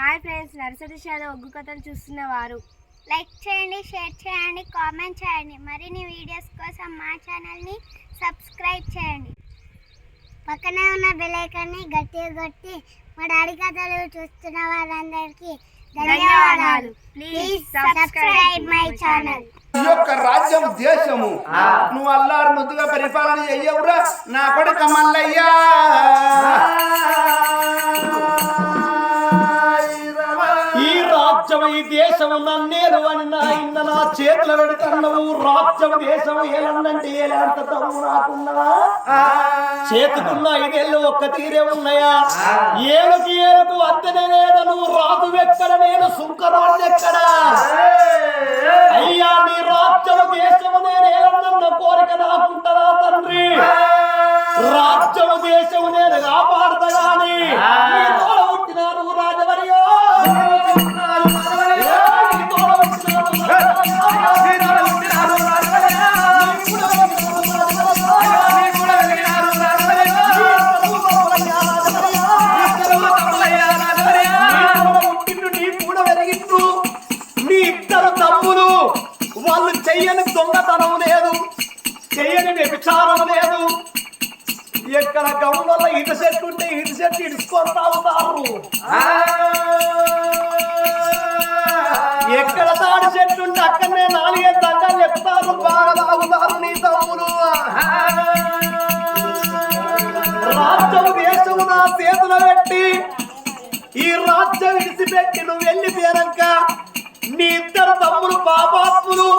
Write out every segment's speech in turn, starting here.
Hi friends nursery షాద ఒగ్గు కథలు చూస్తున్న వారు. లైక్ చేయండి షేర్ చేయండి కామెంట్ చేయండి. మరిన్ని వీడియోస్ కోసం మా ఛానల్ని సబ్స్క్రైబ్ చేయండి. పక్కనే ఉన్న బెల్ ఐకాన్ని గట్టిగా కొట్టి మా డాడీ కథలు చూస్తున్న వారందరికీ ధన్యవాదాలు. ప్లీజ్ సబ్స్క్రైబ్ మై ఛానల్ ఈ యొక్క రాజ్యం దేశము. నువ్వు అల్లారు ముద్దుగా పరిపాలన చెయ్యవురా. నా కొడుక మల్లయ్యా రాజ్యం ఈ దేశం నన్నేరు అని నా ఇన్న నా చేతులు పెడుతున్నావు రాజ్యం దేశం ఏలందంటే ఏలంత దమ్ము నాకున్నదా? చేతుకున్న ఐదేళ్ళు ఒక్క తీరే ఉన్నాయా? ఏలుకి ఏలకు అద్దెనే లేదా నువ్వు రాజు ఎక్కడ నేను సుంకరాజు ఎక్కడ? అయ్యా నీ రాజ్యం దేశము నేను ఏలన్న కోరిక నాకుంటదా తండ్రి? రాజ్యం దేశం నేను కాపాడతా గాని చెయ్యని దొంగతనం లేదు. చెయ్యని వ్యభిచారం లేదు. ఎక్కడ గౌన్లలో ఇటు చెట్టు ఉంటే ఇటు చెట్టు ఇడుచుకొని తాగుతారు ఎక్కడ తాడి చెట్టు ఉంటే అక్కడనే నాలుగే దండాలు చెప్తారు. బాగా తాగుతారు నీ తమ్ములు రాజ్యం దేశం నా చేతులు పెట్టి ఈ రాజ్యం విడిచిపెట్టి నువ్వు వెళ్ళిపోయాక నీ ఇద్దరు తమ్ముడు పాపాత్ములు.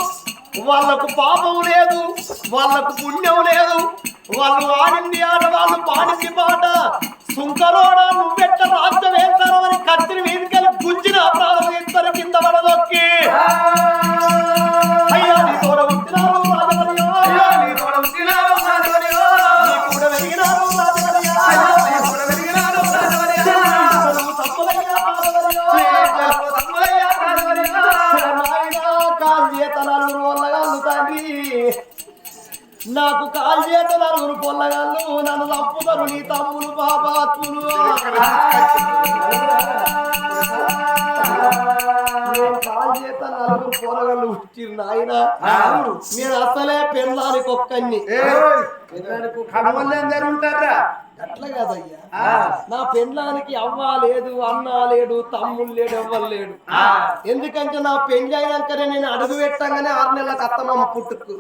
వాళ్ళకు పాపం లేదు వాళ్ళకు పుణ్యం లేదు వాళ్ళు ఆడింది ఆడవాళ్ళు పాడింది నాయన నేను అసలే పెళ్ళానికి ఉంటారా? అట్లా కాదయ్యా. నా పెళ్ళానికి అవ్వ లేదు అన్న లేడు తమ్ముడు లేడు ఎవ్వరు లేడు. ఎందుకంటే నా పెళ్ళి అయినాకనే నేను అడుగు పెట్టంగానే ఆరు నెలలకు అత్తమ్మ పుట్టుకు.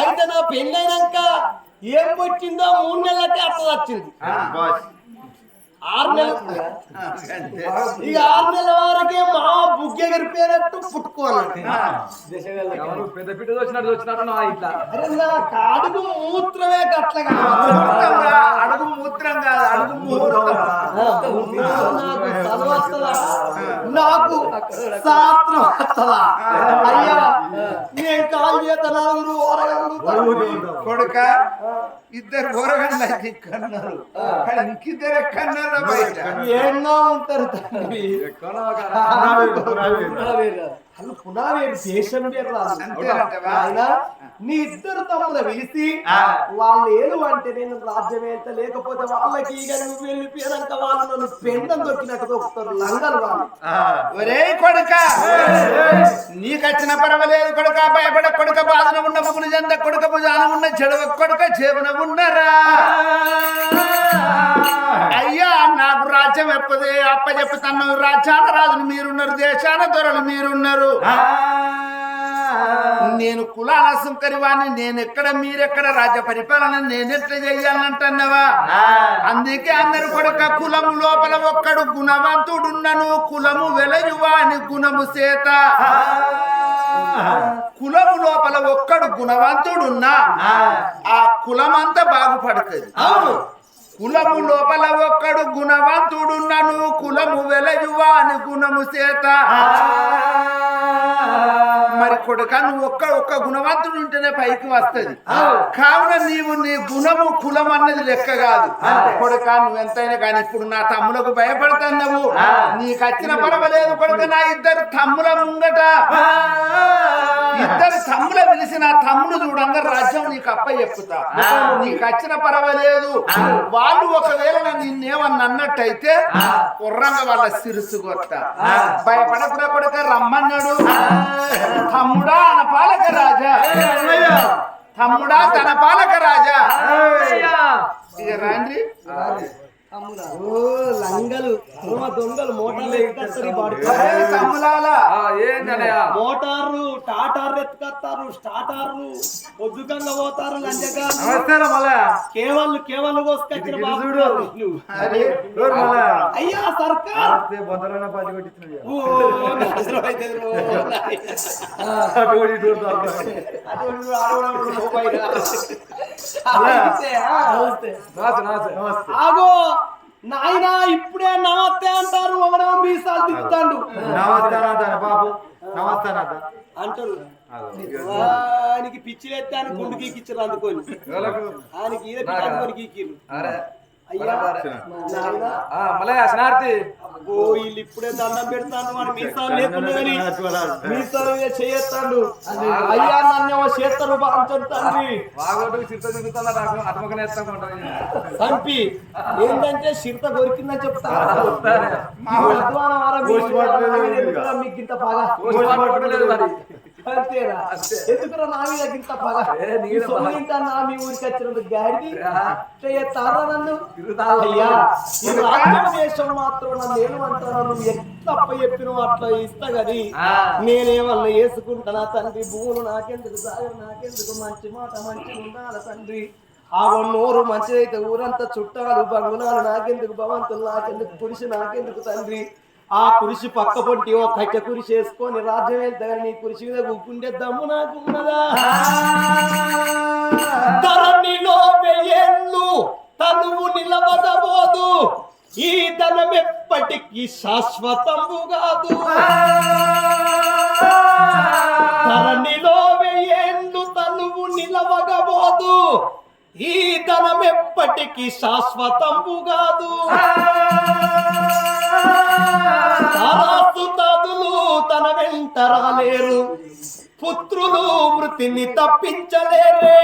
అయితే నా పెళ్ళి అయినాక ఏం పుట్టిందో మూడు నెలలకే అత్త వచ్చింది. ఆరు నెలలు. ఇక ఆరు నెలల వరకే మా బుగ్గ గరిపోయినట్టు పుట్టుకోవాలి పెద్ద పిట్ట వచ్చినట్టు వచ్చినట్టు నా ఇట్లా. కాడుగు మూత్రమే ముహూర్తంరా, అడుగు మూత్రం కాదు అడుగు ముహూర్తం నాకు చదువు వస్తుందా? నాకు శాస్త్రం వస్తుందా అయ్యా నేను కాల్ చేత నలుగురు ఓరగలుగుతారు కొడుక ఇద్దరు ఊరగండ్ల కన్నారు ఇంకిద్దరు కన్నారు బయట. ఎన్నో ఉంటారు తండ్రి. అల్లు పునావేరు దేశం? ఆయన నీ ఇద్దరు తమ్ముల పిలిచి వాళ్ళు ఏలు అంటే నేను రాజ్యం ఎంత లేకపోతే వాళ్ళకి నువ్వు వెళ్ళిపోయాక వాళ్ళు నన్ను పెండం దొక్కినట్టు దొక్కుతారు లంగలు వాళ్ళు. ఒరే కొడుక! నీకచ్చిన పర్వాలేదు కొడుక భయపడ కొడుక బాధన ఉన్న ముగ్గులు చెంద కొడుక భుజాన ఉన్న చెడవ కొడుక చేపన ఉన్నరా? అయ్యా నాకు రాజ్యం ఎప్పదే? అప్ప చెప్పుతాను రాజ్యాన రాజులు మీరున్నారు దేశాన దొరలు మీరున్నారు. నేను కులాల సుంకరివాణి నేను ఎక్కడ మీరెక్కడ రాజ్య పరిపాలన నేనెట్లా చెయ్యాలంటున్నావా అందుకే అందరు కొడుక కులము లోపల ఒక్కడు గుణవంతుడున్నను కులము వెలయువాని గుణము చేత. కులము లోపల ఒక్కడు గుణవంతుడున్నా ఆ కులమంతా బాగుపడుతుంది. అవును. కులము లోపల ఒక్కడు గుణవంతుడున్నను కులము వెలయువాని గుణము చేత. కొడుక నువ్వు ఒక్క ఒక్క గుణవంతుడు ఉంటేనే పైకి వస్తది. కావున నీవు నీ గుణము కులం అన్నది లెక్క కాదు. కొడుక నువ్వు ఎంతైనా కానీ ఇప్పుడు నా తమ్ములకు భయపడుతున్నావు. నీకు వచ్చిన పర్వాలేదు కొడుక నా ఇద్దరు తమ్ముల ముంగట. ఇద్దరు తమ్ముల పిలిచి నా తమ్ముడు చూడంగా రాజ్యం నీకు అప్ప చెప్పుతా నీకు వచ్చిన పర్వాలేదు వాళ్ళు ఒకవేళ నిన్నేమన్నా అన్నట్టయితే కుర్రంగా వాళ్ళ సిరుసు కొత్త భయపడకుండా కొడుక రమ్మన్నాడు. తమ్ముడా తన పాలక రాజా. తమ్ముడా తన పాలక రాజా. ఇక రాండి ఓ లంగలు. దొంగ దొంగలు. మోటార్లు ఎత్తుకొస్తారు మోటార్లు టాటార్లు ఎత్తుకొస్తారు స్టాటార్లు పొద్దుకంగా పోతారు కోసుకొచ్చిన ఎవరు? మళ్ళా? అయ్యా సర్కార్. ఆగో. నాయనా ఇప్పుడే నమస్తే అంటారు. ఒకడేమో మీసాలు తిప్పుతాడు. నమస్తానాథ బాబు. నమస్తానాథ అంటారు ఆయనకి పిచ్చి లేస్తే ఆయన గుండు గీకిచ్చారు అందుకొని? ఆయనకి ఈత పిచ్చి అందుకొని గీకిరు మళ్ళా శనార్థి. ఓ వీళ్ళు ఇప్పుడే దండం పెడతాను వాడు. మీసాలు లేకుండా కానీ మీసాలు మీద చేయొస్తాడు అయ్యా నన్ను చేస్తారు చంపి ఏంటంటే చిరుత దొరికిందని చెప్తా. ఈ అధ్వానం వారం మీకు ఇంత మరి. అంతేరా. ఎందుకురా నా మీద ఇంత పగ? నీ మీ ఊరికి నన్ను? అయ్యా ఈ రాజ్యం మాత్రం నన్ను అట్లా ఇస్తా గాని ఆ. నేనేమన్నా వేసుకుంటానా తండ్రి? భూములు నాకెందుకు? సాగరు నాకెందుకు? మంచి మాట మంచి ఉండాలి తండ్రి? ఆ నోరు మంచిదైతే ఊరంతా చుట్టాలు బంగుళాలు నాకెందుకు? భవంతులు నాకెందుకు? కురిసి నాకెందుకు తండ్రి? ఆ కురిసి పక్క పొంటి ఓ కట్టె కురిసి వేసుకొని రాజ్యం వెళ్తా నీ కురిసి మీద కూకుండే దమ్ము నాకున్నదా ధరణిలో వెయ్యేళ్ళు తనువు నిలబడబోదు. ఈ ధనం ఎప్పటికీ శాశ్వతము కాదు. ధరణిలో వెయ్యేళ్ళు తనువు నిలవగబోదు ఈ ధనం ఎప్పటికీ శాశ్వతము కాదు. తారాసుతాదులు తన వెంట రాలేరు. పుత్రులు మృతిని తప్పించలేరే.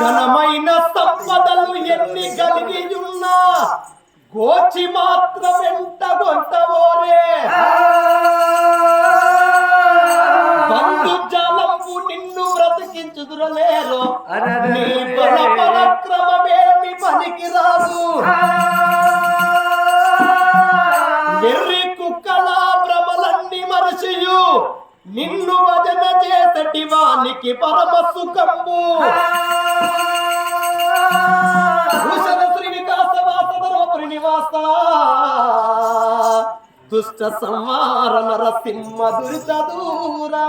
ఘనమైన సంపదలు ఎన్ని కలిగి ఉన్నా గోచి మాత్రం వెంట గొంతవోరే బంధు జాలంపు నిన్ను బ్రతికించుదురలేరు. నీ పరమ సుఖంబు భూషణ శ్రీనివాస వాస ధర్మపురి నివాస. దుష్ట సంహార నరసింహ దురిత దూరా.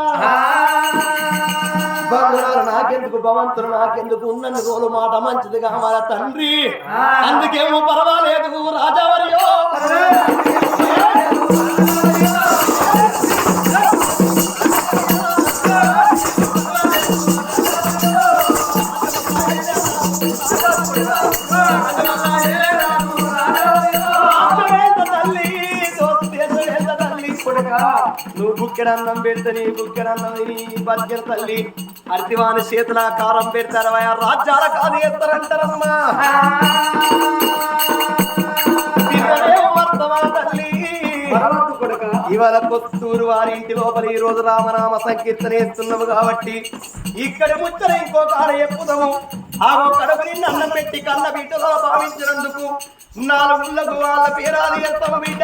బంగారు నాకెందుకు భవంతులు నాకెందుకు ఉన్నన్ని రోజులు మాట మంచిది కావాల తండ్రి? అందుకేమో పర్వాలేదు రాజావర్యో బుక్కెడన్నం పెడితే బుక్కెడన్నం ఈ బద్గర తల్లి. అర్తివాని చేతుల కారం పెడతారు రాజ్యాల కాదు చేస్తారంటారమ్మా. తల్లి. ఇవాళ కొత్తూరు వారి ఇంటి లోపల ఈ రోజు రామనామ సంకీర్తన ఇస్తున్నాము కాబట్టి ఇక్కడ ముచ్చట ఇంకో కాడ చెప్పుదాము. ఆ కడుపు అన్నం పెట్టి కన్న బిడ్డలో భావించినందుకు నాలుగుళ్ళకు వాళ్ళ పేరాలు చేస్తాము బిడ్డ.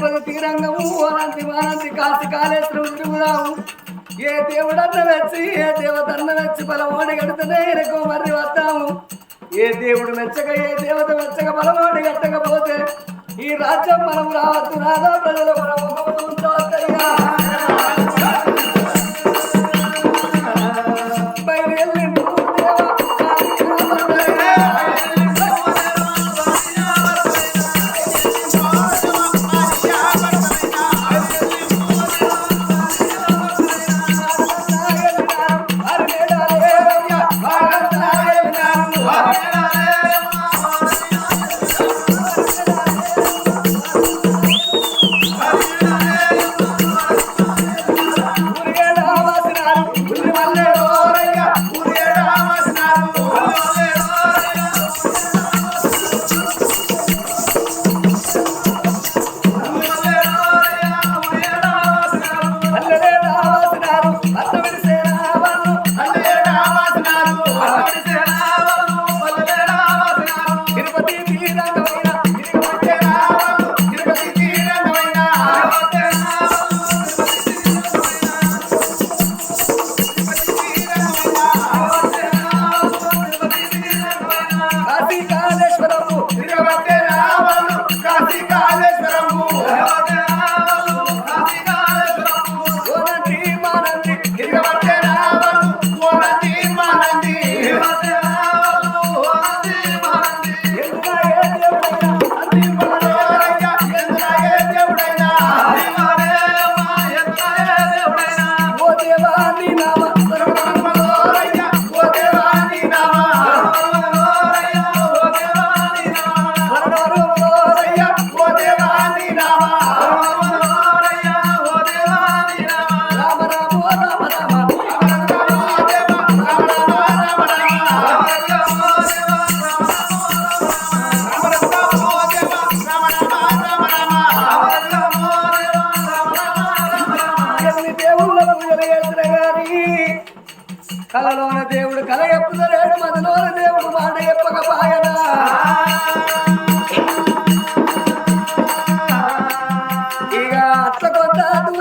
తిరుపతి తీరంగము ఓనంతి వానంతి కాసి కాళేశ్వరం తిరుగుదాము ఏ దేవుడన్న వచ్చి ఏ దేవతన్న వచ్చి బలమోడి కడుతూనే ఎక్కువ మర్రి వస్తాము. ఏ దేవుడు మెచ్చక ఏ దేవత మెచ్చక బలమోడి గట్టకపోతే ఈ రాజ్యం మనం రావద్దు రాదా ప్రజలు మనం ఉంచవద్దయ్యా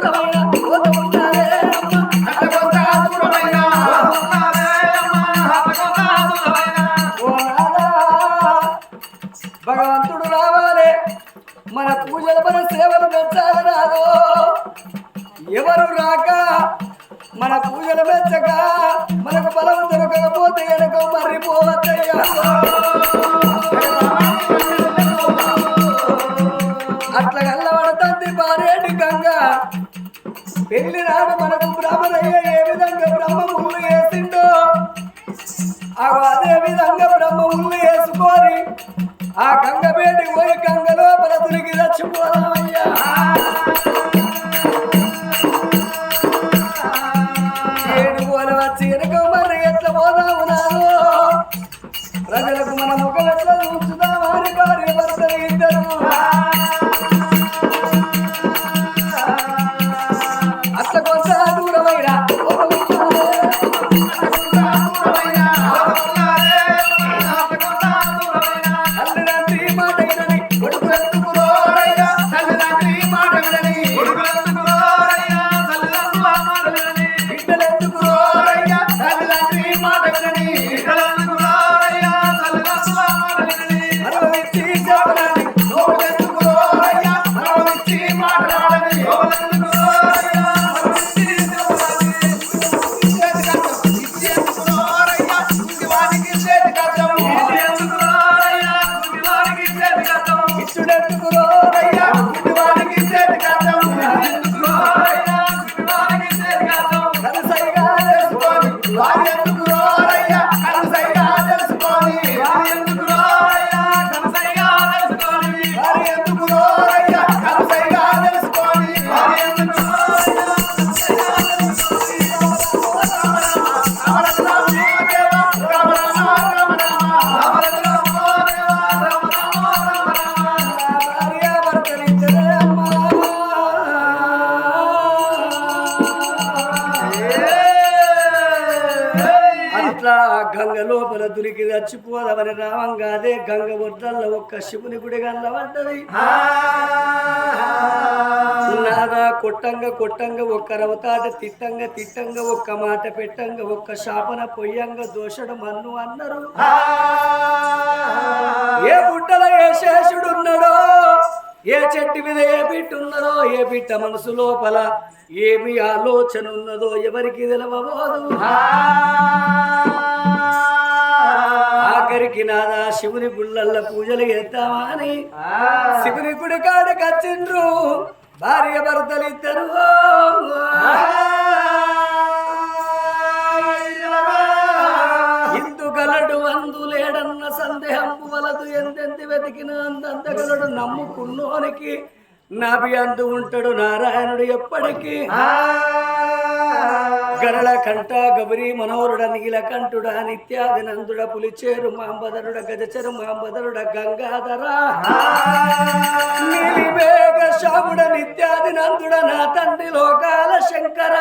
不可能 ఆ గంగ బేడి పోయి గంగలో బలతునికి చచ్చిపోదామయ్యా గంగ ఒడ్డల్ల ఒక్క శివుని గుడి గల్లబడ్డది నాదా కొట్టంగా కొట్టంగా ఒక్క రవతాట తిట్టంగా తిట్టంగా ఒక్క మాట పెట్టంగా ఒక్క శాపన పొయ్యంగా దోషడు మన్ను అన్నారు. ఏ గుట్టల ఏ శేషుడు ఉన్నాడో ఏ చెట్టు మీద ఏ బిట్ట ఉన్నదో ఏ బిట్ట మనసు లోపల ఏమి ఆలోచన ఉన్నదో ఎవరికి తెలవబోదు. ఆఖరికి నాదా శివుని గుళ్ళల్ల పూజలు చేద్దామా అని శివుని గుడి కాడకి వచ్చిండ్రు. భార్య భర్తలు ఇద్దరు. ఇందు గలడు అందు లేడన్న సందేహం వలదు. ఎంతెంత వెతికిన అంతంత గలడు నమ్ముకున్నోనికి నాభి అందు ఉంటాడు నారాయణుడు ఎప్పటికీ. గరళ కంఠ గబరి మనోరుడ నీల కంఠుడ నిత్యాది నందుడ పులిచేరు మాంబదరుడ గజచరు మాంబదరుడ గంగాధర. నీలివేగ శాముడ నిత్యాది నందుడ నా తండ్రి లోకాల శంకర.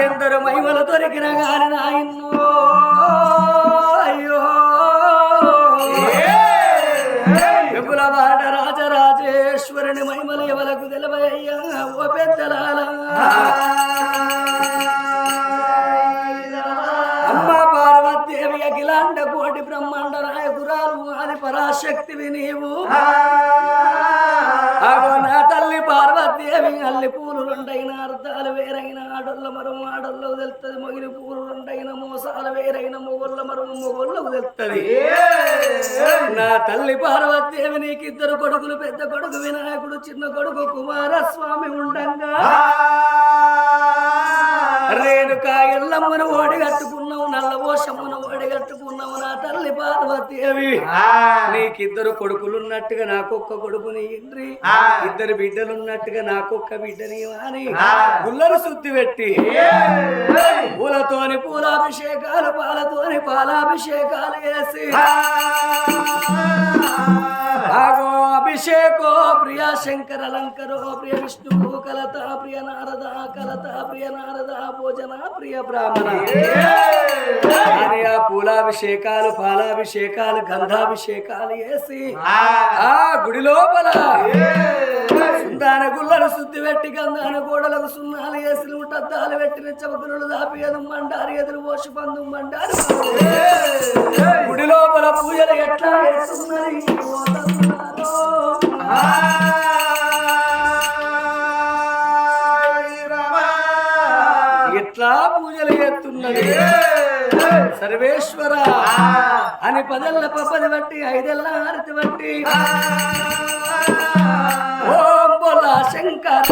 ఎందరు మహిమలు దొరికిన గాని నాయన్నో అఖిలాండ కోటి బ్రహ్మాండ నాయకురాలు ఆది పరాశక్తివి నీవు. నా తల్లి పార్వతీదేవి అల్లి పూలు రెండైన అర్థాలు వేరైన ఆడోళ్ళ మరం ఆడోళ్ళకు తెలుస్తుంది మొగిలి పూలు రెండైన మోసాలు వేరైన మొగోళ్ళ మరం మొగోళ్ళకు తెలుస్తుంది నా తల్లి పార్వతీదేవి నీకు ఇద్దరు కొడుకులు పెద్ద కొడుకు వినాయకుడు చిన్న కొడుకు కుమారస్వామి ఉండంగా. రేణుకా ఎల్లమ్మను ఓడిగట్టుకున్నావు నల్ల ఓషమ్మను ఓడిగట్టుకున్నావు నా తల్లి పార్వతీదేవి నీకిద్దరు కొడుకులున్నట్టుగా నాకొక్క కొడుకుని ఇంద్రి ఇద్దరు బిడ్డలున్నట్టుగా నాకొక్క బిడ్డని అని గుల్లరు శుద్ధి పెట్టి. పూలతోని పూలాభిషేకాలు పాలతోని పాలాభిషేకాలు వేసి అభిషేకో ప్రియ శంకర లంకరో ప్రియ విష్ణు కలత ప్రియ నారద కలత ప్రియ నారద భోజన ప్రియ బ్రాహ్మణ. పూలాభిషేకాలు పాలాభిషేకాలు గంధాభిషేకాలు వేసి ఆ గుడి లోపల సుందాన గుళ్ళను శుద్ధి పెట్టి గంధాన గోడలకు సున్నాలు వేసి నూటద్దాలు పెట్టిన చవకులు దాపి ఎదు మండారు ఎదురు పోసి పందు మండారు. గుడి లోపల పూజలు ఎట్లా తల్లారో. ఎట్లా పూజలు చేస్తున్నది? సర్వేశ్వర. అని పదల్ల పప్పది బట్టి ఐదెల్ల హారతి బట్టి. ఓం బోలా శంకర.